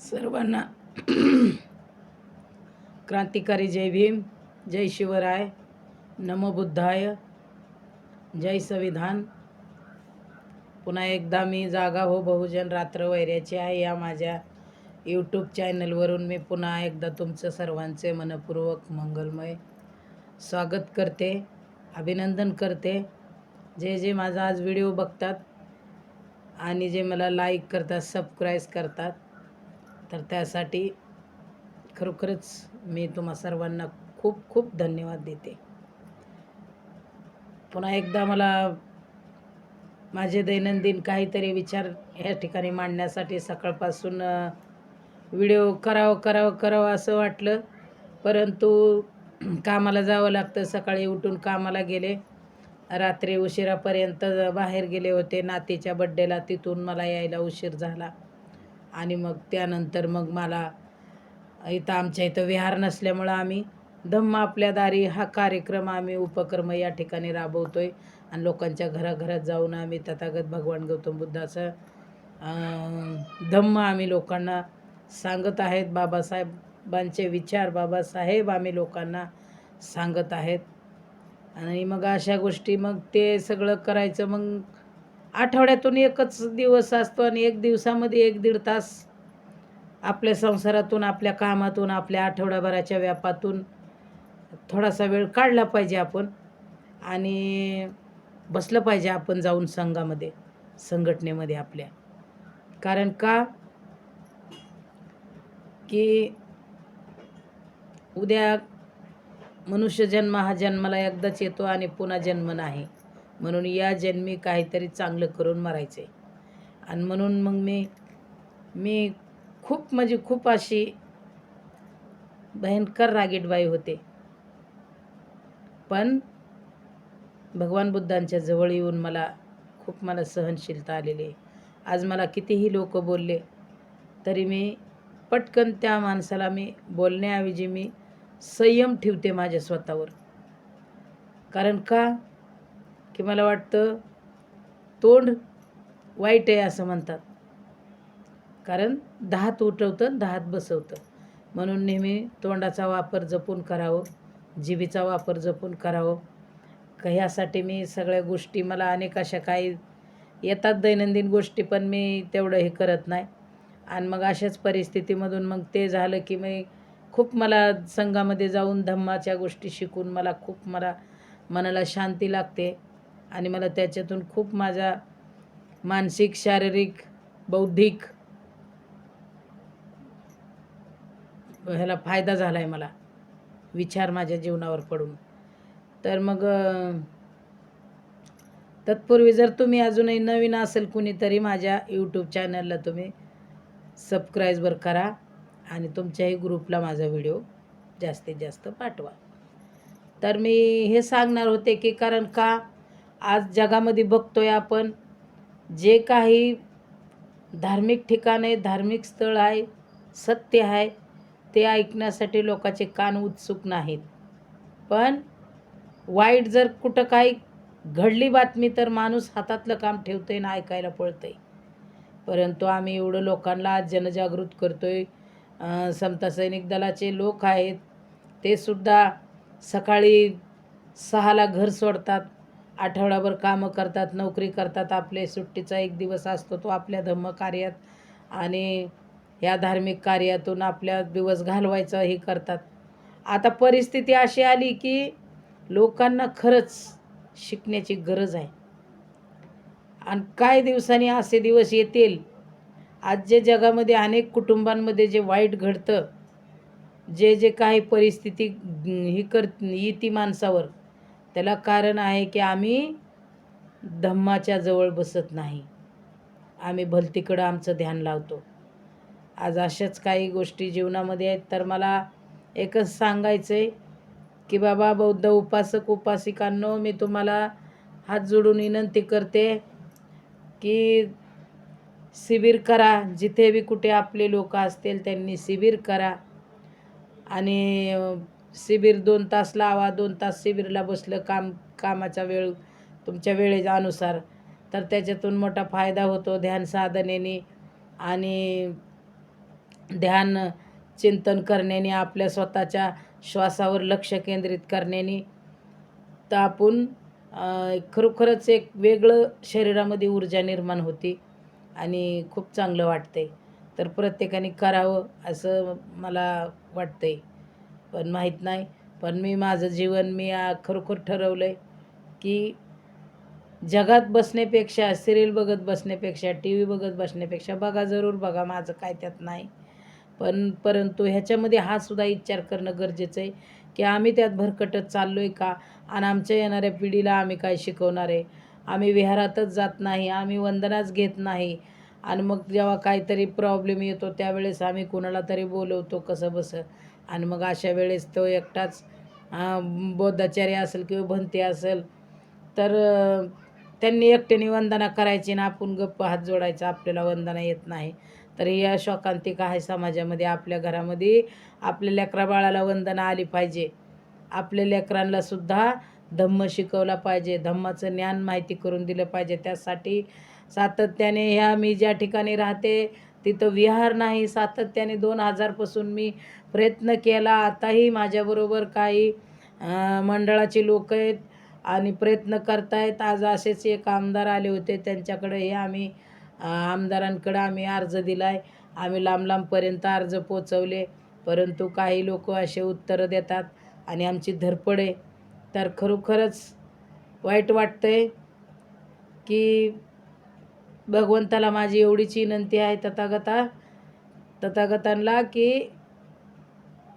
सर्वांना क्रांतिकारी जय भीम जय शिवराय नमो बुद्धाय जय संविधान. पुन्हा एकदा मी जागा हो बहुजन रात्र वैऱ्याची आहे. या माझ्या यूट्यूब चॅनलवरून मी पुन्हा एकदा तुमचं सर्वांचे मनपूर्वक मंगलमय स्वागत करते अभिनंदन करते. जे जे माझा आज व्हिडिओ बघतात आणि जे मला लाईक करतात सबस्क्राईब करतात तर त्यासाठी खरोखरच मी तुम्हा सर्वांना खूप खूप धन्यवाद देते. पुन्हा एकदा मला माझे दैनंदिन काहीतरी विचार ह्या ठिकाणी मांडण्यासाठी सकाळपासून व्हिडिओ करावं करावं करावं असं वाटलं. परंतु कामाला जावं लागतं. सकाळी उठून कामाला गेले. रात्री उशिरापर्यंत बाहेर गेले होते. नातीच्या बड्डेला तिथून मला यायला उशीर झाला. आणि मग त्यानंतर मग मला इथं आमच्या इथं विहार नसल्यामुळं आम्ही धम्म आपल्या दारी हा कार्यक्रम आम्ही उपक्रम या ठिकाणी राबवतो आहे आणि लोकांच्या घराघरात जाऊन आम्ही तथागत भगवान गौतम बुद्धाचं धम्म आम्ही लोकांना सांगत आहेत. बाबासाहेबांचे विचार बाबासाहेब आम्ही लोकांना सांगत आहेत. आणि मग अशा गोष्टी मग ते सगळं करायचं मग आठवड्यातून एकच दिवस असतो आणि एक दिवसामध्ये एक दीड तास आपल्या संसारातून आपल्या कामातून आपल्या आठवड्याभराच्या व्यापातून थोडासा वेळ काढला पाहिजे आपण आणि बसलं पाहिजे आपण जाऊन संघामध्ये संघटनेमध्ये आपल्या. कारण का? की उद्या मनुष्य जन्म हा जन्माला एकदाच येतो आणि पुन्हा जन्म नाही. म्हणून या जन्मी काहीतरी चांगलं करून मरायचं. आहे आणि म्हणून मग मी मी खूप म्हणजे खूप अशी भयंकर रागीटबाई होते. पण भगवान बुद्धांच्या जवळ येऊन मला खूप मला सहनशीलता आलेली. आहे आज मला कितीही लोक बोलले तरी मी पटकन त्या माणसाला मी बोलण्याऐवजी मी संयम ठेवते माझ्या स्वतःवर. कारण का? की मला वाटतं तोंड वाईट आहे असं म्हणतात. कारण दहात उठवतं दहात बसवतं. म्हणून नेहमी तोंडाचा वापर जपून करावं जिभेचा वापर जपून करावं. का ह्यासाठी मी सगळ्या गोष्टी मला अनेक अशा काही येतात दैनंदिन गोष्टी पण मी तेवढं हे करत नाही. आणि मग अशाच परिस्थितीमधून मग ते झालं की मी खूप मला संघामध्ये जाऊन धम्माच्या गोष्टी शिकून मला खूप मला मनाला शांती लागते. आणि मला त्याच्यातून खूप माझा मानसिक शारीरिक बौद्धिक ह्याला फायदा झाला आहे मला. विचार माझ्या जीवनावर पडून. तर मग तत्पूर्वी जर तुम्ही अजूनही नवीन असेल कुणीतरी माझ्या यूट्यूब चॅनलला तुम्ही सबस्क्राईबर करा आणि तुमच्याही ग्रुपला माझा व्हिडिओ जास्तीत जास्त पाठवा. तर मी हे सांगणार होते की कारण का आज जगामध्ये बघतोय आपण जे काही धार्मिक ठिकाण आहे धार्मिक स्थळ आहे सत्य आहे ते ऐकण्यासाठी लोकांचे कान उत्सुक नाहीत. पण वाईट जर कुठं काही घडली बातमी तर माणूस हातातलं काम ठेवतंय ना ऐकायला पळतंय. परंतु आम्ही एवढं लोकांना आज जनजागृत करतोय. आहे समता सैनिक दलाचे लोक आहेत. ते सुद्धा सकाळी सहाला घर सोडतात. आठवडाभर कामं करतात नोकरी करतात आपले सुट्टीचा एक दिवस असतो तो आपल्या धम्म कार्यात आणि ह्या धार्मिक कार्यातून आपल्या दिवस घालवायचं हे करतात. आता परिस्थिती अशी आली की लोकांना खरंच शिकण्याची गरज आहे. आणि काही दिवसांनी असे दिवस येतील? आज जे जगामध्ये अनेक कुटुंबांमध्ये जे वाईट घडतं जे जे काही परिस्थिती ही कर येते माणसावर त्याला कारण आहे की आम्ही धम्माच्या जवळ बसत नाही. आम्ही भलतीकडं आमचं ध्यान लावतो. आज अशाच काही गोष्टी जीवनामध्ये आहेत तर मला एकच सांगायचं आहे की बाबा बौद्ध उपासक उपासिकांनो मी तुम्हाला हात जोडून विनंती करते की शिबिर करा. जिथे बी कुठे आपले लोक असतील त्यांनी शिबिर करा. आणि शिबिर दोन तास लावा दोन तास शिबिरला बसलं काम कामाचा वेळ तुमच्या वेळेच्या अनुसार तर त्याच्यातून मोठा फायदा होतो ध्यान साधनेने आणि ध्यान चिंतन करण्याने आपल्या स्वतःच्या श्वासावर लक्ष केंद्रित करण्याने. तर आपण खरोखरच एक वेगळं शरीरामध्ये ऊर्जा निर्माण होती आणि खूप चांगलं वाटतंय. तर प्रत्येकाने करावं असं मला वाटतंय. पण माहीत नाही. पण मी माझं जीवन मी खरोखर ठरवलं आहे की जगात बसण्यापेक्षा सिरियल बघत बसण्यापेक्षा टी व्ही बघत बसण्यापेक्षा बघा जरूर बघा माझं काय त्यात नाही. पण परंतु ह्याच्यामध्ये हा सुद्धा विचार करणं गरजेचं आहे की आम्ही त्यात भरकटत चाललो आहे का? आणि आमच्या येणाऱ्या पिढीला आम्ही काय शिकवणार आहे? आम्ही विहारातच जात नाही आम्ही वंदनाच घेत नाही. आणि मग जेव्हा काहीतरी प्रॉब्लेम येतो त्यावेळेस आम्ही कुणाला तरी बोलवतो कसं बसं आणि मग अशा वेळेस तो एकटाच बौद्धाचार्य असेल किंवा भंते असेल तर त्यांनी एकट्याने वंदना करायची ना आपण गप्प हात जोडायचा आपल्याला वंदना येत नाही. तर या शोकांतिका आहे समाजामध्ये आपल्या घरामध्ये आपल्या लेकरा बाळाला वंदना आली पाहिजे. आपल्या लेकरांना सुद्धा धम्म शिकवला पाहिजे धम्माचं ज्ञान माहिती करून दिलं पाहिजे. त्यासाठी सातत्याने ह्या मी ज्या ठिकाणी राहते तिथं विहार नाही सातत्याने दोन हजारपासून मी प्रयत्न केला. आताही माझ्याबरोबर काही मंडळाचे लोक आहेत आणि प्रयत्न करतायत. आज असेच एक आमदार आले होते. त्यांच्याकडे हे आम्ही आमदारांकडं आम्ही अर्ज दिला आहे आम्ही लांब लांबपर्यंत अर्ज पोचवले परंतु काही लोक असे उत्तरं देतात आणि आमची धरपड आहे. तर खरोखरच वाईट वाटतं आहे की भगवंताला माझी एवढीच विनंती आहे तथागता तथागतांना की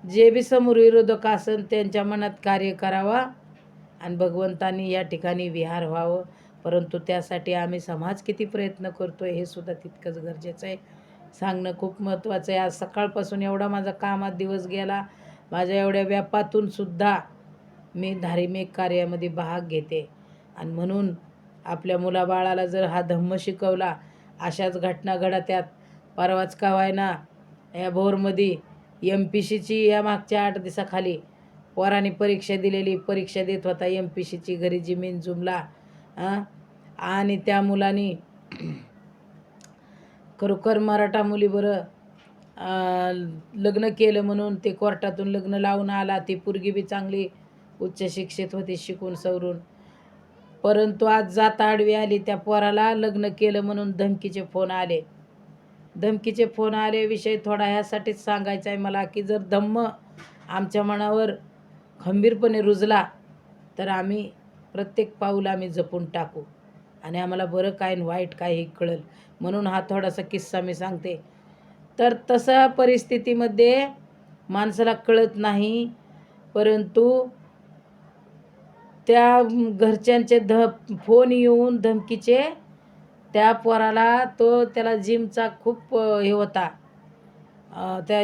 जे बी समोर विरोधक असन त्यांच्या मनात कार्य करावा आणि भगवंतांनी या ठिकाणी विहार व्हावं. परंतु त्यासाठी आम्ही समाज किती प्रयत्न करतो हे सुद्धा तितकंच गरजेचं आहे. सांगणं खूप महत्त्वाचं आहे. आज सकाळपासून एवढा माझा कामात दिवस गेला. माझ्या एवढ्या व्यापातूनसुद्धा मी धार्मिक कार्यामध्ये भाग घेते. आणि म्हणून आपल्या मुलाबाळाला जर हा धम्म शिकवला अशाच घटना घडत्यात. परवाच का व्हायना या भोरमध्ये एम पी सीची या मागच्या आठ दिवसाखाली पोराने परीक्षा दिलेली. परीक्षा देत होता एम पी सीची घरी जमीन जुमला आणि त्या मुलाने खरोखर मराठा मुलीबरं लग्न केलं म्हणून ते कोर्टातून लग्न लावून आला. ती पोरगी बी चांगली उच्च शिक्षित होती शिकून सवरून. परंतु आज जात आडवी आली त्या पोराला लग्न केलं म्हणून धमकीचे फोन आले. धमकीचे फोन आले विषय थोडा ह्यासाठीच सांगायचा आहे मला की जर धम्म आमच्या मनावर खंबीरपणे रुजला तर आम्ही प्रत्येक पाऊल आम्ही जपून टाकू आणि आम्हाला बरं काय आणि वाईट काय हे कळेल म्हणून हा थोडासा किस्सा मी सांगते. तर तसा परिस्थितीमध्ये माणसाला कळत नाही परंतु त्या घरच्यांचे ध फोन येऊन धमकीचे त्या पोराला तो त्याला जिमचा खूप हे होता. त्या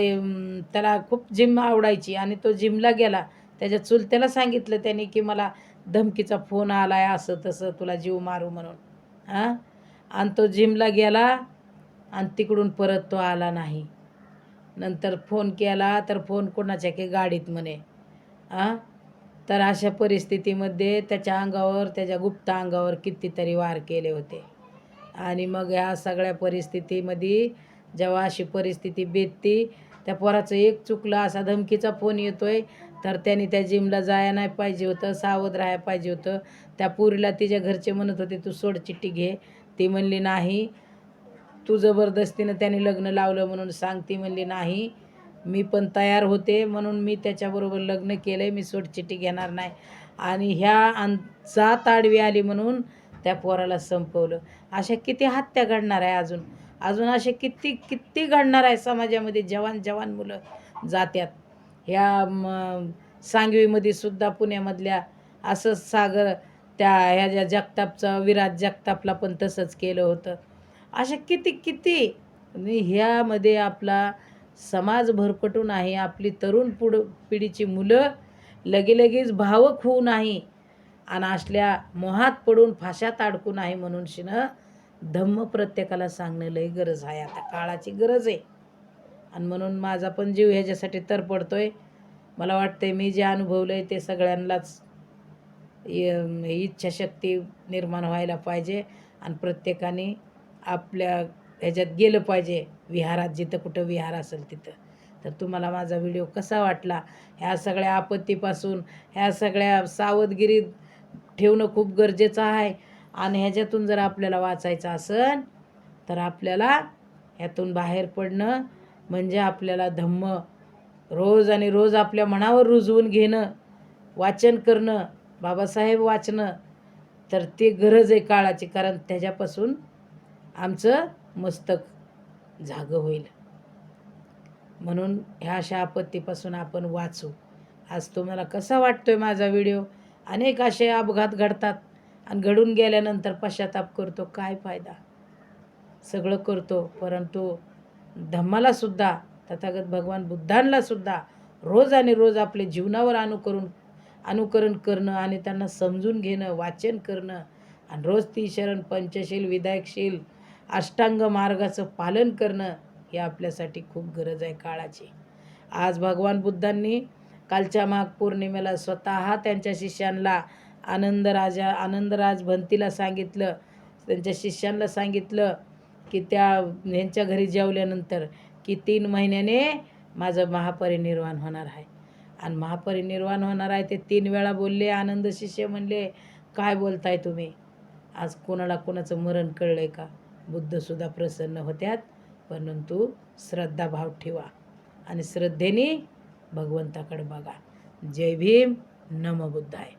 त्याला खूप जिम आवडायची आणि तो जिमला गेला. त्याच्या चुलत्याला सांगितलं त्याने की मला धमकीचा फोन आला आहे असं तसं तुला जीव मारू म्हणून. हां आणि तो जिमला गेला आणि तिकडून परत तो आला नाही. नंतर फोन केला तर फोन कोणाच्या की गाडीत म्हणे. हां तर अशा परिस्थितीमध्ये त्याच्या अंगावर त्याच्या गुप्त अंगावर कितीतरी वार केले होते. आणि मग ह्या सगळ्या परिस्थितीमध्ये जेव्हा अशी परिस्थिती बेतती त्या पोराचं एक चुकलं असा धमकीचा फोन येतोय तर त्याने त्या जिमला जाया नाही पाहिजे होतं सावध राहायला पाहिजे होतं. त्या पुरीला तिच्या घरचे म्हणत होते तू सोड चिठ्ठी घे. ती म्हणली नाही तू जबरदस्तीनं त्याने लग्न लावलं म्हणून सांग. ती म्हणली नाही मी पण तयार होते म्हणून मी त्याच्याबरोबर लग्न केलं आहे मी सोडचिठी घेणार नाही. आणि ह्या अन जात आडवी आली म्हणून त्या पोराला संपवलं. अशा किती हत्या घडणार आहे अजून? अजून असे किती किती घडणार आहे समाजामध्ये? जवान जवान मुलं जात्यात. ह्या म सांगवीमध्ये सुद्धा पुण्यामधल्या असंच सागर त्या ह्या ज्या जगतापचा विराज जगतापला पण तसंच केलं होतं. अशा किती किती? ह्यामध्ये आपला समाज भरकटून आहे. आपली तरुण पुढ पिढीची मुलं लगेलगेच भावक होऊ नाही. आणि असल्या मोहात पडून फाशात अडकून आहे म्हणून शिनं धम्म प्रत्येकाला सांगणं लय गरज आहे. आता काळाची गरज आहे. आणि म्हणून माझा पण जीव ह्याच्यासाठी तर पडतोय. मला वाटते मी जे अनुभवलं आहे ते सगळ्यांनाच इच्छाशक्ती निर्माण व्हायला पाहिजे. आणि प्रत्येकाने आपल्या ह्याच्यात गेलं पाहिजे. विहारात जिथं कुठं विहार असेल तिथं. तर तुम्हाला माझा व्हिडिओ कसा वाटला? ह्या सगळ्या आपत्तीपासून ह्या सगळ्या सावधगिरीत ठेवणं खूप गरजेचं आहे. आणि ह्याच्यातून जर आपल्याला वाचायचं असेल तर आपल्याला ह्यातून बाहेर पडणं म्हणजे आपल्याला धम्म रोज आणि रोज आपल्या मनावर रुजवून घेणं वाचन करणं बाबासाहेब वाचणं तर ते गरज आहे काळाची. कारण त्याच्यापासून आमचं मस्तक जागं होईल. म्हणून ह्या अशा आपत्तीपासून आपण वाचू. आज तुम्हाला कसा वाटतोय माझा व्हिडिओ? अनेक असे अपघात घडतात आणि घडून गेल्यानंतर पश्चाताप करतो काय फायदा? सगळं करतो परंतु धम्मालासुद्धा तथागत भगवान बुद्धांलासुद्धा रोज आणि रोज आपले जीवनावर अनुकरून अनुकरण करणं आणि त्यांना समजून घेणं वाचन करणं आणि रोज ती शरण पंचशील विधायकशील अष्टांग मार्गाचं पालन करणं हे आपल्यासाठी खूप गरज आहे काळाची. आज भगवान बुद्धांनी कालच्या माघ पौर्णिमेला स्वतः त्यांच्या शिष्यांना आनंदराजा आनंदराज भंतीला सांगितलं त्यांच्या शिष्यांना सांगितलं की त्या ह्यांच्या घरी जेवल्यानंतर की तीन महिन्याने माझं महापरिनिर्वाण होणार आहे. आणि महापरिनिर्वाण होणार आहे ते तीन वेळा बोलले आनंद शिष्य म्हणले काय बोलताय तुम्ही? आज कोणाला कोणाचं मरण कळलं आहे का? बुद्धसुद्धा प्रसन्न होत्यात. परंतु श्रद्धाभाव ठेवा आणि श्रद्धेने भगवंताकडे बघा. जय भीम. नम बुद्धाय.